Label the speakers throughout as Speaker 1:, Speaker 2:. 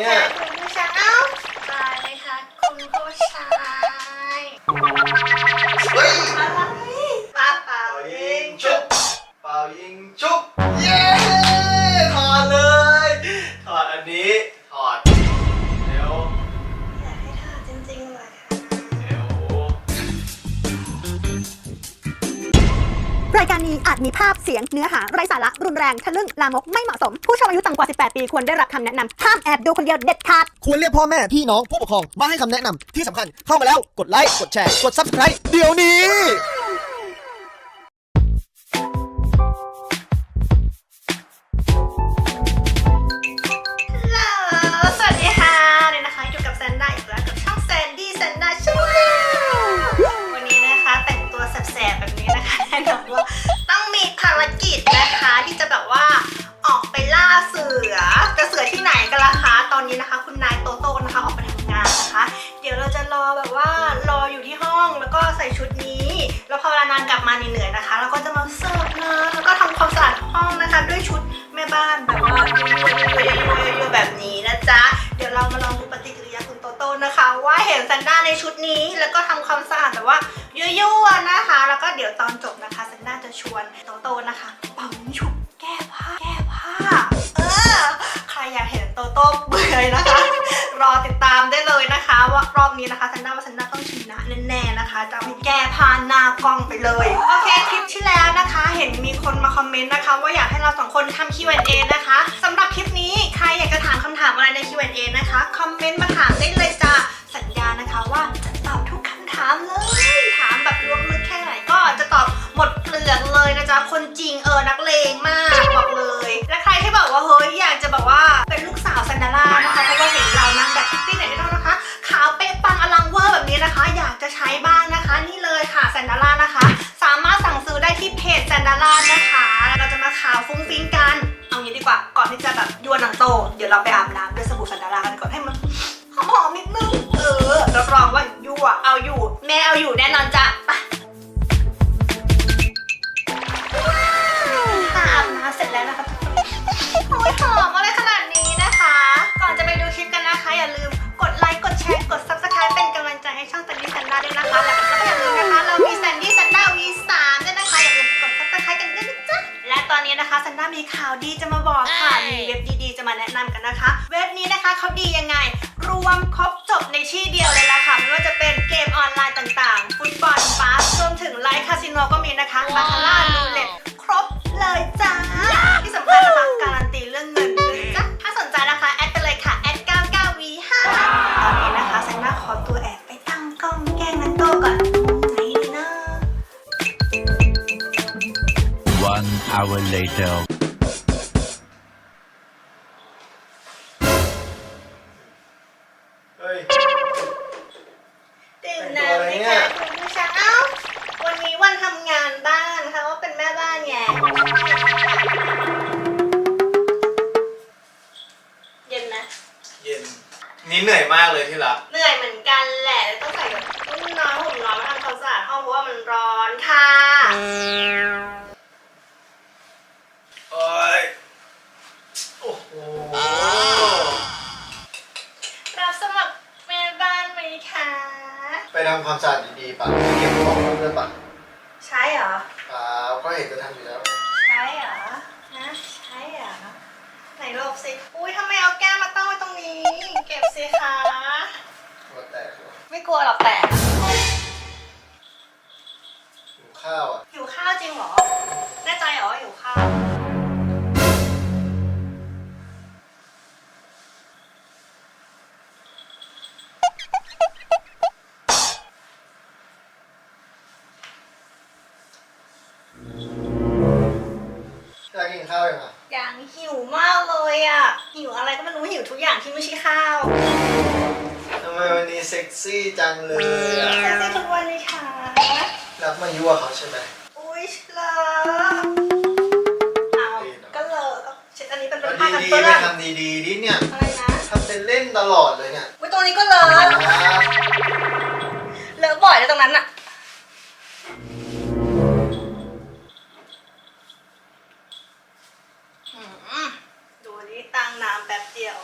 Speaker 1: เนี่ย
Speaker 2: คุณผู้ชมเอ้าตายเลยค่ะคุณผู้ชม รา
Speaker 3: ยการนี้อาจมีภาพเสียงเนื้อหาไร้สาระรุนแรงทะลึ่งลามกไม่เหมาะสม ผู้ชมอายุต่ำกว่า 18 ปีควรได้รับคำแนะนำห้ามแอบดูคนเดียวเด็ดขาด
Speaker 4: ควรเรียกพ่อแม่พี่น้องผู้ปกครองมาให้คำแนะนำที่สำคัญเข้ามาแล้วกดไลค์กดแชร์กด Subscribe เดี๋ยวนี้
Speaker 2: แบบว่ารออยู่ที่ห้องแล้วก็ใส่ชุดนี้ แล้วพอเวลานานกลับมาเหนื่อยๆนะคะ เราก็จะมาเสิร์ฟนะแล้วก็ทำความสะอาดห้องนะคะ ด้วยชุดแม่บ้านแบบว่ายั่วๆแบบนี้นะจ๊ะ เดี๋ยวเรามาลองดูปฏิกิริยาคุณโตโต้นะคะ ว่าเห็นแซนด้าในชุดนี้แล้วก็ทำความสะอาดแบบว่ายั่วๆนะคะ แล้วก็เดี๋ยวตอนจบนะคะแซนด้าจะชวนโตโต้นะคะเป่ายิงฉุบแก้ผ้าแก้ผ้าเออใครอยากเห็นโตโต้เบื่อยนะคะ ว่ารอบนี้นะคะซันด้าว่าซันด้าต้องชนะแน่ๆนะคะจะไม่แก้พานหน้ากล้องไปเลย โอเคคลิปที่แล้วนะคะ เห็นมีคนมาคอมเมนต์นะคะ ว่าอยากให้เราสองคนทำ Q&A นะคะสำหรับคลิปนี้ใครอยากจะถาม มีข่าวดีจะมาบอกค่ะ มีเว็บดีๆจะมาแนะนำกันนะคะ เว็บนี้นะคะเขาดียังไง รวมครบจบในที่เดียวเลยละค่ะไม่ว่าจะเป็นเกมออนไลน์ ไหนห
Speaker 1: ล
Speaker 2: บสิ อุ้
Speaker 1: ยทำ
Speaker 2: ไมเอาแก้วมาตั้งไว้ตรงนี้ เก็บสิคะ
Speaker 1: หัวแตกเหรอ
Speaker 2: ไม่กลัวหรอกแต่
Speaker 1: หิวข้าวอะ
Speaker 2: หิวข้าวจริงเหรอ แน่ใจเหรอว่าหิวข้าว ทุกอย่างที่ไม่ใช่ข้าว
Speaker 1: ทำไมวันนี้เซ็กซี่จังเลยอะ
Speaker 2: แค่ได้ทุกวันเลยค่ะ
Speaker 1: รักมายั่วเขาใช่ไหม
Speaker 2: อุ้ยเลอะเอาก็เลอะก็เช็ดอันนี้เป็น
Speaker 1: เอา
Speaker 2: ผ้ากัน
Speaker 1: ดีๆ
Speaker 2: เปื้
Speaker 1: ไป
Speaker 2: อน
Speaker 1: ทำดีๆดิเนี่ย
Speaker 2: อะไรนะ
Speaker 1: ทำเป็นเล่นตลอดเลยเนี่ย
Speaker 2: อุ้ยตรงนี้ก็เลอะ
Speaker 1: นะ
Speaker 2: เลอะบ่อยเลยตรงนั้นอะอืมดูนี่ตั้งน้ำแป๊บเดียว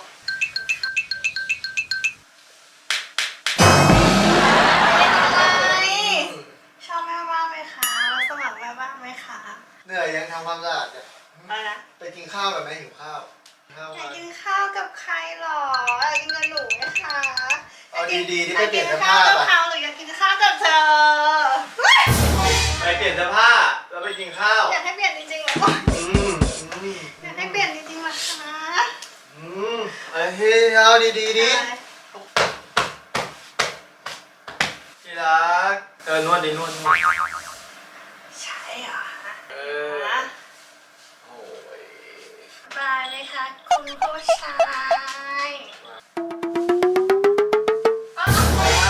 Speaker 1: เหนื่อยยังทำความสะอาดเนี่ย
Speaker 2: อะไรนะ
Speaker 1: ไปกินข้าวกับแม่หิวข้าวข้าว
Speaker 2: อยาก
Speaker 1: มา
Speaker 2: กินข้าวกับใครหรออยากกินกับหนูไหมคะ
Speaker 1: เอาดีๆที่
Speaker 2: อ
Speaker 1: ไป
Speaker 2: ยาก
Speaker 1: เปลี่
Speaker 2: กิ
Speaker 1: ยน
Speaker 2: น
Speaker 1: เสื้อ
Speaker 2: ข้า
Speaker 1: ผ้าว
Speaker 2: กับ
Speaker 1: ไป
Speaker 2: เขาหรืออยากกินข้าวกับเธอายเลยค่ะคุณผู้ชายอ้าว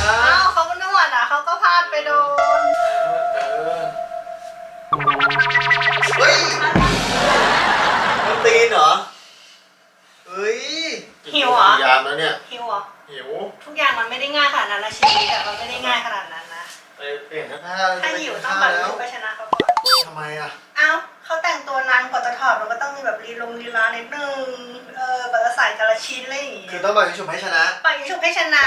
Speaker 2: อ้าวเขาก็นวดอะเขาก็พลาดไปโดน
Speaker 1: เออเฮ้ยมันตีนเหรอ เฮ้ย
Speaker 2: หิวเหรอ
Speaker 1: ยามแล้วเนี่ย
Speaker 2: หิวเหรอ
Speaker 1: หิว
Speaker 2: ทุกอย่างมันไม่ได้ง่ายขนาดนั้นนะชีวิตอะมันไม่ได้ง่ายขนาดนั้นนะ
Speaker 1: ไปเปลี่ยนเสื้อผ้า
Speaker 2: ถ้าหิวต้อง
Speaker 1: แบ
Speaker 2: แบบ
Speaker 1: แล้ว
Speaker 2: ชุบไปชนะเขาก่อน
Speaker 1: ทำไมอะ
Speaker 2: เอ้า เขาแต่งตัวนานกว่าจะถอดมันก็ต้องมีแบบรีลงรีลานิดนึง เออกว่าจะใส่แต่ละชิ้นอะไรอย่างเงี้
Speaker 1: คือยต้องไปชุบให้ชนะ
Speaker 2: ปล่อยชุบให้ชนะ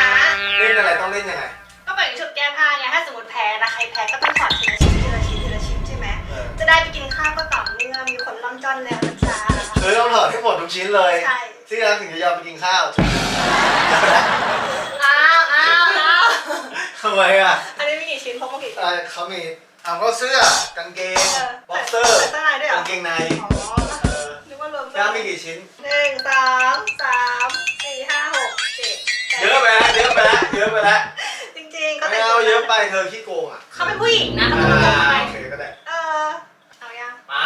Speaker 1: เล่นอะไรต้องเล่นยังไง
Speaker 2: ก็ปล่อยชุบแก้ผ้าไง ถ้าสมมติแพ้นะใครแพ้ก็ต้องถอดทีละชิ้นทีละชิ้นทีละชิ้นใช่ไหม
Speaker 1: เออ
Speaker 2: จะได้ไปกินข้าวก็ต่อเนื่องมีคนล่อนจ้อนแล้วนะจ๊ะ
Speaker 1: คือต้องถอดให้หมดทุกชิ้นเลย
Speaker 2: ใช่
Speaker 1: ที่รักถึงจะยอมไปกินข้าว
Speaker 2: อ้าวอ้าวอ้าว
Speaker 1: ทำไมอะ
Speaker 2: อันนี้มีกี่ชิ้นพกมากี่ชิ้น
Speaker 1: อ่าเขามี ทำก็เสื้อกางเกง
Speaker 2: เออ
Speaker 1: บ็อกเซอร์
Speaker 2: ใส่เสื้อในด้วยเหรอ
Speaker 1: กางเกงใน
Speaker 2: อ๋อ
Speaker 1: เออ
Speaker 2: นึกว่ารวม
Speaker 1: ย่ามีกี่ชิ้น
Speaker 2: หนึ่งสองสามสี่ห้าหกเจ็ดแปด
Speaker 1: เยอะไปแล้วเยอะไปแล้วเยอะไปแล้ว
Speaker 2: จริงๆก็
Speaker 1: ไม่
Speaker 2: แต่ง
Speaker 1: เอา
Speaker 2: ตัว
Speaker 1: เยอะไปเธอขี้โกงอะ
Speaker 2: เขาเป็นผู้หญิงนะเขา
Speaker 1: อ่า
Speaker 2: ต้องทำไม
Speaker 1: โอเคก็ได้
Speaker 2: เออเอายัง
Speaker 1: มา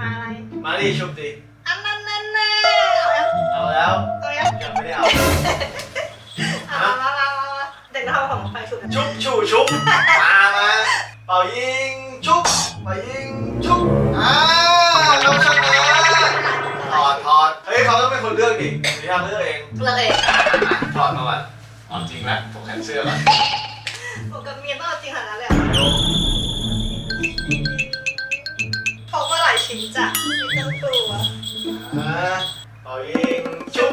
Speaker 2: มาอะไร
Speaker 1: มาดิชุบดิ
Speaker 2: อันนั้นแน่แน่เอายัง
Speaker 1: เอาแล้ว
Speaker 2: เอายัง
Speaker 1: ยังไม่ได้เอา
Speaker 2: เอามามามามาเด็กเราเอาของไปฉุดกัน
Speaker 1: ชุบชูชุบมามา เป่ายิงชุบเป่ายิงชุบอ่าเราชนะถอดถอดเฮ้ยเขาต้องเป็นคนเลือกดิพี่ทำเลือกเอง
Speaker 2: เลย
Speaker 1: ถอดมาก่อนเอาจริงแล้วผมแขนเสื้อก่อน
Speaker 2: ผมกับเมียต้องเอาจริงขนาดนั้นเลยเหรอพกมาหลายชิ้นจ้ะไม่ต้องกลัว
Speaker 1: อ่าเป่ายิงชุบ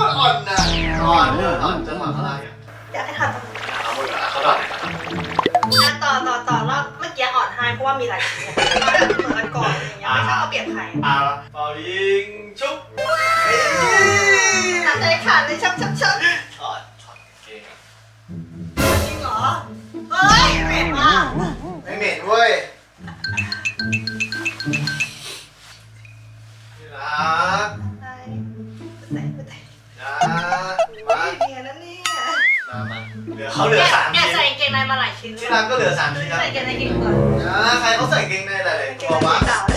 Speaker 2: ต
Speaker 1: รอ่อนนะ
Speaker 2: อ่อน
Speaker 1: เอ
Speaker 2: ออ่
Speaker 1: อนจังหวะอะไรอะ
Speaker 2: อยากให้ทำตรงนี้
Speaker 1: เอาหมดแล้วเขาถอดไหน
Speaker 2: อะต่อต่อต่อรอบเมื่อกี้อ่อนให้เพราะว่ามีหลายชิ้นเนี่ยเหมือนกันก่อนอะไรอย่างเงี้ยไม่ใช่เอาเปรียบใคร
Speaker 1: อ่าเป่ายิงชุบอ้ย
Speaker 2: หนักใจขาดเลยชับชับชับ
Speaker 1: อดถอดเก่อะ
Speaker 2: จริงเหรอ เฮ้ยเหม็นมาก
Speaker 1: ไม่เหม็นเว้ย ชิ้นที่แล้ว
Speaker 2: ใส่กางเกงในกี่ตัว
Speaker 1: นะใครเขาใส่เกงในหลาย
Speaker 2: กาง
Speaker 1: ๆ
Speaker 2: เก
Speaker 1: ตั
Speaker 2: ง
Speaker 1: ว
Speaker 2: ใน
Speaker 1: วะ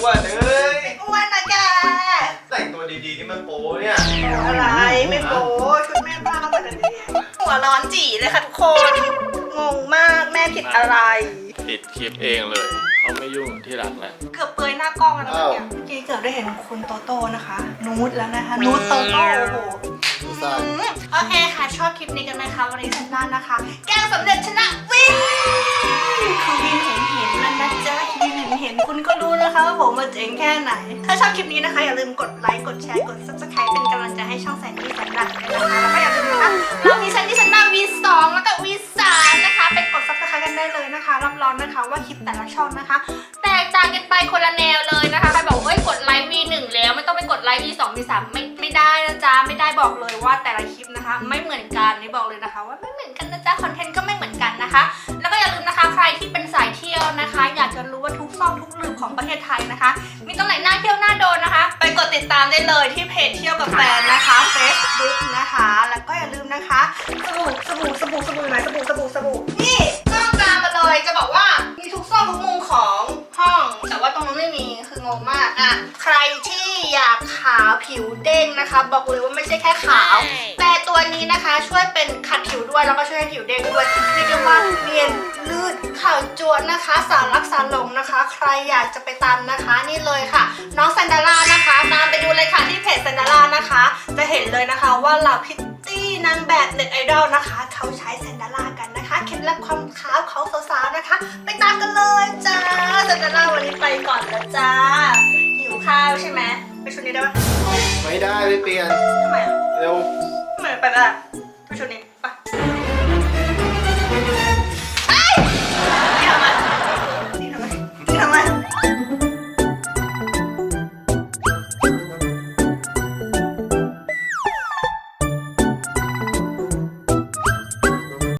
Speaker 1: อ้วน
Speaker 2: เอ้ย
Speaker 1: อ้วน
Speaker 2: นะแก
Speaker 1: แต่งตัวดีๆนี่มันโป๊เนี่ย
Speaker 2: อะไรไม่โป๊ชุดแม่บ้านเขาแต่กันดีหัวร้อนจีเลยค่ะทุกคน งงมากแม่ผิดอะไร
Speaker 5: ปิดคลิปเองเลย เขาไม่ยุ่งกับที่รักแล้ว
Speaker 2: เกือบเปยหน้ากล้องแล้วนะเมื่อกี้เมื่อกี้เกือบได้เห็นคุณโตโต้นะคะนูดแล้วนะคะนูดโตโต้โอ้โหอืมโอเคค่ะชอบคลิปนี้กันไหมคะวันนี้ฉันน่านะคะ แกล้งสำเร็จชนะวินคือวินเห็นเห็นนั่นนะจ๊ะวินเห็นคุณก็รู้นะคะว่าผมมาเจ๋งแค่ไหน ถ้าชอบคลิปนี้นะคะ อย่าลืมกดไลค์กดแชร์กด subscribe เป็นกำลังใจให้ช่องแสนดีแสนดังด้วยนะคะแล้วก็อย่าลืมนะคะเรามีแสนดีแสนดังวีสองแล้วก็วีสามนะคะเป็นกด subscribe กันได้เลยนะคะ รับรองนะคะว่าคลิปแต่ละช่องนะคะ แตกต่างกันไปคนละแนวเลยนะคะใครบอกเอ้ยกดไลค์ V1 แล้วไม่ต้องไปกดไลค์ V2 V3 ไม่ไม่ได้นะจ๊ะไม่ได้บอกเลยว่าแต่ละคลิปนะคะ ไม่เหมือนกันนี่บอกเลยนะคะ ว่าไม่เหมือนกันนะจ๊ะคอนเทนต์ก็ไม่เหมือนกันนะคะ อย่าลืมนะคะ ใครที่เป็นสายเที่ยวนะคะ อยากจะรู้ว่าทุกซอกทุกหลืบของประเทศไทยนะคะ มีตรงไหนน่าเที่ยวน่าโดนนะคะ ไปกดติดตามได้เลยที่เพจเที่ยวกับแฟนนะคะ Facebook นะคะ แล้วก็อย่าลืมนะคะสบู่สบู่สบู่สบู่ไหนสบู่สบู่สบู่นี่ มากอะใครที่อยากขาวผิวเด้งนะคะ บอกเลยว่าไม่ใช่แค่ขาว แต่ตัวนี้นะคะช่วยเป็นขัดผิวด้วยแล้วก็ช่วยให้ผิวเด้งด้วยเรียกได้ว่าเนียนลื่นขาวจวนนะคะ สารรักษาหลงนะคะ ใครอยากจะไปตามนะคะนี่เลยค่ะ น้องแซนดาร่านะคะตามไปดูเลยค่ะที่เพจแซนดาร่านะคะ จะเห็นเลยนะคะว่าเหล่าพิตตี้นางแบบเน็ตไอดอลนะคะ เขาใช้แซนดาร่า กันนะคะเคล็ดลับความขาวของสาวๆนะคะ ไปตามกันเลยจ้าแซนดาร่าวันนี้ไปก่อนแล้วจ้าหิวข้าวใช่ไหมไปชุดนี้ได้ปะ
Speaker 1: ไม่ได้ไม่เปลี่ยน
Speaker 2: ทำไมอะ
Speaker 1: เร็ว
Speaker 2: ทำไมไปไม่ได้ไปชุดนี้